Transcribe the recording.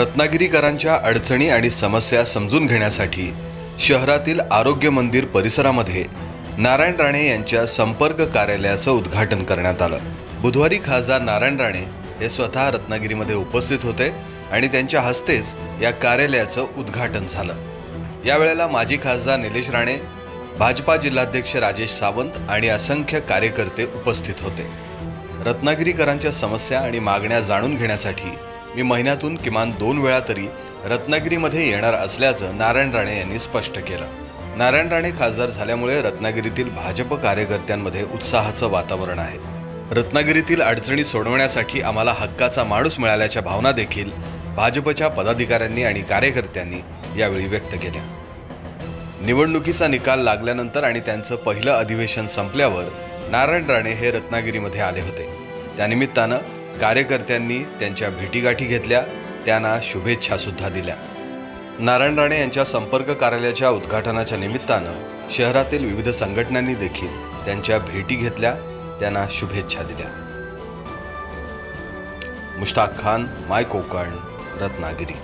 रत्नागिरीकरांच्या अडचणी आणि समस्या समजून घेण्यासाठी शहरातील आरोग्य मंदिर परिसरामध्ये नारायण राणे यांच्या संपर्क कार्यालयाचं उद्घाटन करण्यात आलं. बुधवारी खासदार नारायण राणे हे स्वतः रत्नागिरीमध्ये उपस्थित होते आणि त्यांच्या हस्तेच या कार्यालयाचं उद्घाटन झालं. यावेळेला माजी खासदार निलेश राणे भाजपा जिल्हाध्यक्ष राजेश सावंत आणि असंख्य कार्यकर्ते उपस्थित होते. रत्नागिरीकरांच्या समस्या आणि मागण्या जाणून घेण्यासाठी मी महिन्यातून किमान दोन वेळा तरी रत्नागिरीमध्ये येणार असल्याचं नारायण राणे यांनी स्पष्ट केलं. नारायण राणे खासदार झाल्यामुळे रत्नागिरीतील भाजप कार्यकर्त्यांमध्ये उत्साहाचं वातावरण आहे. रत्नागिरीतील अडचणी सोडवण्यासाठी आम्हाला हक्काचा माणूस मिळाल्याच्या भावना देखील भाजपच्या पदाधिकाऱ्यांनी आणि कार्यकर्त्यांनी यावेळी व्यक्त केल्या. निवडणुकीचा निकाल लागल्यानंतर आणि त्यांचं पहिलं अधिवेशन संपल्यावर नारायण राणे हे रत्नागिरीमध्ये आले होते. त्यानिमित्तानं कार्यकर्त्यांनी त्यांच्या भेटीगाठी घेतल्या त्यांना शुभेच्छासुद्धा दिल्या. नारायण राणे यांच्या संपर्क कार्यालयाच्या उद्घाटनाच्या निमित्तानं शहरातील विविध संघटनांनी देखील त्यांच्या भेटी घेतल्या त्यांना शुभेच्छा दिल्या. मुश्ताक खान माय कोकण रत्नागिरी.